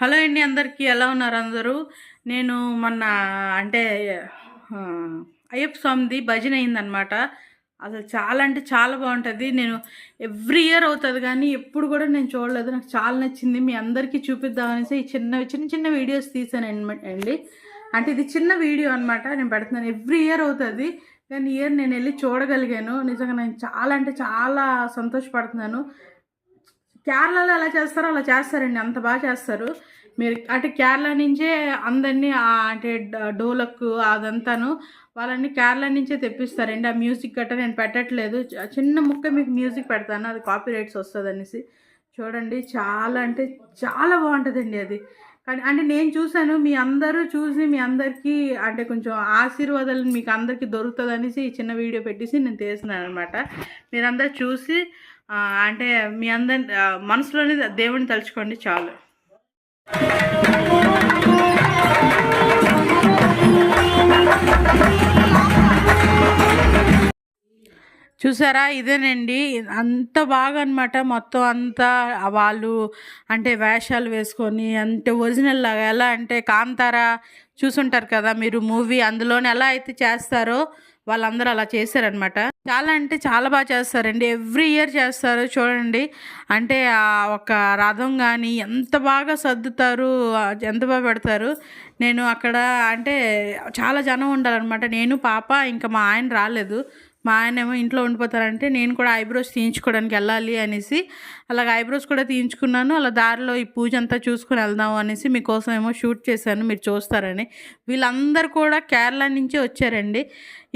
Hello అండి అందరికీ ఎలా ఉన్నారు అందరూ? నేను మొన్న అంటే అయ్యప్ప స్వామిది భజన అయిందనమాట అసలు చాలా అంటే చాలా బాగుంటుంది. నేను ఎవ్రీ ఇయర్ అవుతుంది కానీ ఎప్పుడు కూడా నేను చూడలేదు. నాకు చాలా నచ్చింది. మీ అందరికీ చూపిద్దామనేసి ఈ చిన్న చిన్న చిన్న వీడియోస్ తీసాను అండి. అంటే ఇది చిన్న వీడియో అనమాట నేను పెడుతున్నాను. ఎవ్రీ ఇయర్ అవుతుంది. కానీ ఇయర్ నేను వెళ్ళి చూడగలిగాను. నిజంగా నేను చాలా అంటే చాలా సంతోషపడుతున్నాను. కేరళలో ఎలా చేస్తారో అలా చేస్తారండి. అంత బాగా చేస్తారు. మీరు అంటే కేరళ నుంచే అందరినీ అంటే డోలక్ అదంతాను వాళ్ళని కేరళ నుంచే తెప్పిస్తారండి. ఆ మ్యూజిక్ గట్రా నేను పెట్టట్లేదు. చిన్న ముక్క మీకు మ్యూజిక్ పెడతాను. అది కాపీ రైట్స్ వస్తుంది అనేసి చూడండి చాలా అంటే చాలా బాగుంటుందండి అది. కానీ అంటే నేను చూశాను మీ అందరూ చూసి మీ అందరికీ అంటే కొంచెం ఆశీర్వాదాలు మీకు అందరికీ దొరుకుతుంది అనేసి ఈ చిన్న వీడియో పెట్టేసి నేను తీస్తున్నాను అనమాట మీరందరూ చూసి అంటే మీ అందరి మనసులోనే దేవుడిని తలుచుకోండి చాలు. చూసారా? ఇదేనండి. అంత బాగా అనమాట మొత్తం అంతా వాళ్ళు అంటే వేషాలు వేసుకొని అంటే ఒరిజినల్ లాగా ఎలా అంటే కాంతారా చూసుంటారు కదా మీరు మూవీ అందులోనే ఎలా అయితే చేస్తారో వాళ్ళందరూ అలా చేశారనమాట చాలా అంటే చాలా బాగా చేస్తారండి. ఎవ్రీ ఇయర్ చేస్తారు చూడండి. అంటే ఆ ఒక రథం కానీ ఎంత బాగా సర్దుతారు ఎంత బాగా పెడతారు. నేను అక్కడ అంటే చాలా జనం ఉండాలన్నమాట. నేను పాప ఇంకా మా ఆయన రాలేదు. మా ఆయనేమో ఇంట్లో ఉండిపోతారంటే నేను కూడా ఐబ్రోస్ తీయించుకోవడానికి వెళ్ళాలి అనేసి అలాగ ఐబ్రోస్ కూడా తీయించుకున్నాను. అలా దారిలో ఈ పూజ అంతా చూసుకుని వెళ్దాం అనేసి మీకోసం ఏమో షూట్ చేశాను మీరు చూస్తారని. వీళ్ళందరూ కూడా కేరళ నుంచి వచ్చారండి.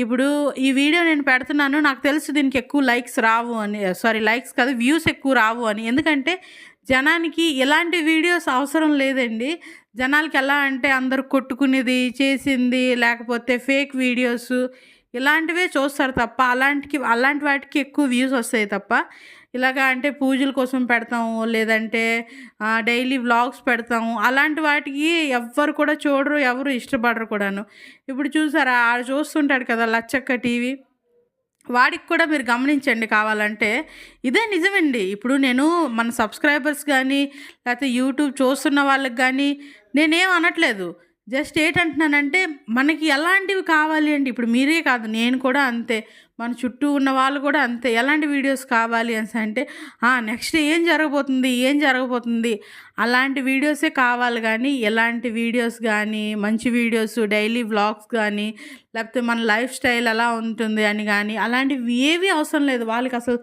ఇప్పుడు ఈ వీడియో నేను పెడుతున్నాను నాకు తెలుసు దీనికి ఎక్కువ లైక్స్ రావు అని సారీ లైక్స్ కాదు వ్యూస్ ఎక్కువ రావు అని. ఎందుకంటే జనానికి ఎలాంటి వీడియోస్ అవసరం లేదండి. జనాలకి ఎలా అంటే అందరూ కొట్టుకునేది చేసింది లేకపోతే ఫేక్ వీడియోస్ ఇలాంటివే చూస్తారు తప్ప అలాంటికి అలాంటి వాటికి ఎక్కువ వ్యూస్ వస్తాయి తప్ప. ఇలాగా అంటే పూజల కోసం పెడతాము లేదంటే డైలీ వ్లాగ్స్ పెడతాము. అలాంటి వాటికి ఎవ్వరు కూడా చూడరు ఎవరు ఇష్టపడరు కూడాను. ఇప్పుడు చూసారా ఆడ చూస్తుంటాడు కదా లచ్చక్క టీవీ. వాడికి కూడా మీరు గమనించండి కావాలంటే. ఇదే నిజమండి. ఇప్పుడు నేను మన సబ్స్క్రైబర్స్ కానీ లేకపోతే యూట్యూబ్ చూస్తున్న వాళ్ళకి కానీ నేనేం అనట్లేదు. జస్ట్ ఏంటంటున్నానంటే మనకి ఎలాంటివి కావాలి అండి? ఇప్పుడు మీరే కాదు నేను కూడా అంతే. మన చుట్టూ ఉన్న వాళ్ళు కూడా అంతే. ఎలాంటి వీడియోస్ కావాలి అని అంటే నెక్స్ట్ ఏం జరగబోతుంది? ఏం జరగబోతుంది? అలాంటి వీడియోసే కావాలి కానీ ఎలాంటి వీడియోస్ కానీ మంచి వీడియోస్ డైలీ వ్లాగ్స్ కానీ లేకపోతే మన లైఫ్ స్టైల్ ఎలా ఉంటుంది అని కానీ అలాంటివి ఏవి అవసరం లేదు. వాళ్ళకి అసలు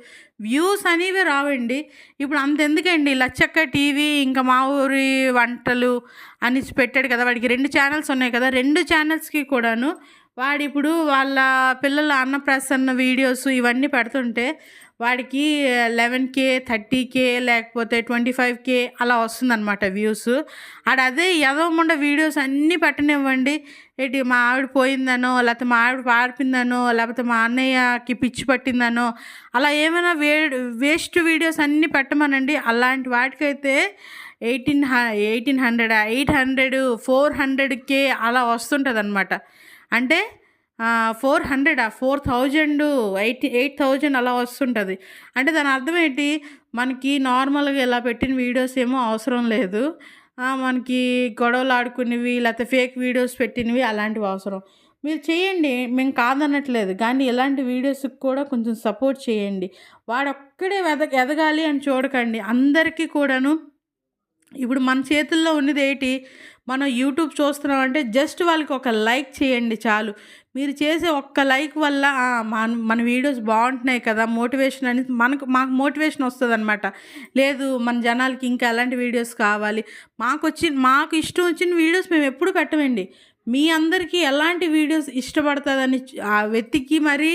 వ్యూస్ అనేవి రావండి. ఇప్పుడు అంత ఎందుకండి లచ్చక్క టీవీ ఇంకా మా ఊరి వంటలు అని పెట్టాడు కదా వాడికి రెండు ఛానల్స్ ఉన్నాయి కదా రెండు ఛానల్స్కి కూడాను వాడిప్పుడు వాళ్ళ పిల్లల అన్నప్రాసన్న వీడియోస్ ఇవన్నీ పెడుతుంటే వాడికి లెవెన్ కే థర్టీ కే లేకపోతే ట్వంటీ ఫైవ్ కే అలా వస్తుందన్నమాట వ్యూస్. ఆడ అదే ఎదవకుండా వీడియోస్ అన్నీ పెట్టనివ్వండి. ఏంటి మా ఆవిడ పోయిందనో లేకపోతే మా ఆవిడ పాడిపోయిందనో లేకపోతే మా అన్నయ్యకి పిచ్చి పట్టిందనో అలా ఏమైనా వే వేస్ట్ వీడియోస్ అన్నీ పెట్టమనండి. అలాంటి వాటికైతే eighteen eighteen hundred eight hundred four hundred K అలా వస్తుంటుంది అనమాట అంటే four hundred four thousand eight eight thousand అలా వస్తుంటుంది. అంటే దాని అర్థం ఏంటి? మనకి నార్మల్గా ఇలా పెట్టిన వీడియోస్ ఏమో అవసరం లేదు. మనకి గొడవలు ఆడుకునేవి లేకపోతే ఫేక్ వీడియోస్ పెట్టినవి అలాంటివి అవసరం. మీరు చేయండి. మేము కాదనట్లేదు. కానీ ఇలాంటి వీడియోస్కి కూడా కొంచెం సపోర్ట్ చేయండి. వాడొక్కడే ఎద ఎదగాలి అని చూడకండి. అందరికీ కూడాను ఇప్పుడు మన చేతుల్లో ఉన్నది ఏంటి? మనం యూట్యూబ్ చూస్తున్నాం అంటే జస్ట్ వాళ్ళకి ఒక లైక్ చేయండి చాలు. మీరు చేసే ఒక్క లైక్ వల్ల మన మన వీడియోస్ బాగుంటున్నాయి కదా మోటివేషన్ అనేది మనకు మాకు మోటివేషన్ వస్తుంది అనమాట లేదు మన జనాలకి ఇంకా ఎలాంటి వీడియోస్ కావాలి. మాకు వచ్చి మాకు ఇష్టం వచ్చిన వీడియోస్ మేము ఎప్పుడు పెట్టమండి. మీ అందరికీ ఎలాంటి వీడియోస్ ఇష్టపడుతుందని ఆ వెతికి మరీ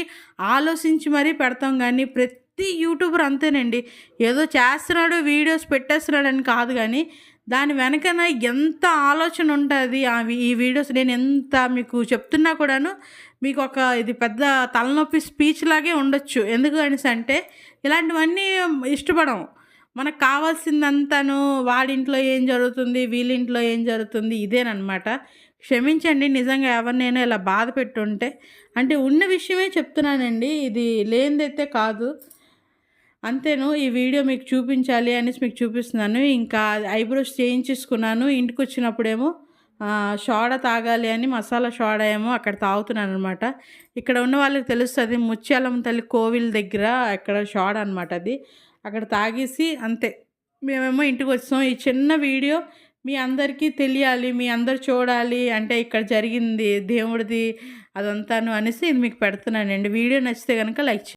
ఆలోచించి మరీ పెడతాం. కానీ ప్రతి ప్రతి యూట్యూబర్ అంతేనండి. ఏదో చేస్తున్నాడు వీడియోస్ పెట్టేస్తున్నాడని కాదు కానీ దాని వెనకన ఎంత ఆలోచన ఉంటుంది ఆ ఈ వీడియోస్ నేను ఎంత మీకు చెప్తున్నా కూడాను మీకు ఒక ఇది పెద్ద తలనొప్పి స్పీచ్ లాగే ఉండొచ్చు. ఎందుకు అనేసి అంటే ఇలాంటివన్నీ ఇష్టపడం మనకు కావాల్సిందంతాను వాడింట్లో ఏం జరుగుతుంది వీళ్ళింట్లో ఏం జరుగుతుంది ఇదేనమాట క్షమించండి నిజంగా ఎవరినైనా ఇలా బాధ పెట్టుంటే అంటే ఉన్న విషయమే చెప్తున్నానండి. ఇది లేనిదైతే కాదు. అంతేను ఈ వీడియో మీకు చూపించాలి అనేసి మీకు చూపిస్తున్నాను. ఇంకా ఐబ్రోస్ చేయించేసుకున్నాను. ఇంటికి వచ్చినప్పుడేమో షోడ తాగాలి అని మసాలా షోడ ఏమో అక్కడ తాగుతున్నాను అనమాట ఇక్కడ ఉన్న వాళ్ళకి తెలుస్తుంది ముత్యాలం తల్లి కోవిల్ దగ్గర అక్కడ షోడ అనమాట అది. అక్కడ తాగేసి అంతే. మేమేమో ఇంటికి వచ్చాం ఈ చిన్న వీడియో మీ అందరికీ తెలియాలి మీ అందరు చూడాలి అంటే ఇక్కడ జరిగింది దేవుడిది అదంతాను అనేసి ఇది మీకు పెడుతున్నానండి. వీడియో నచ్చితే కనుక లైక్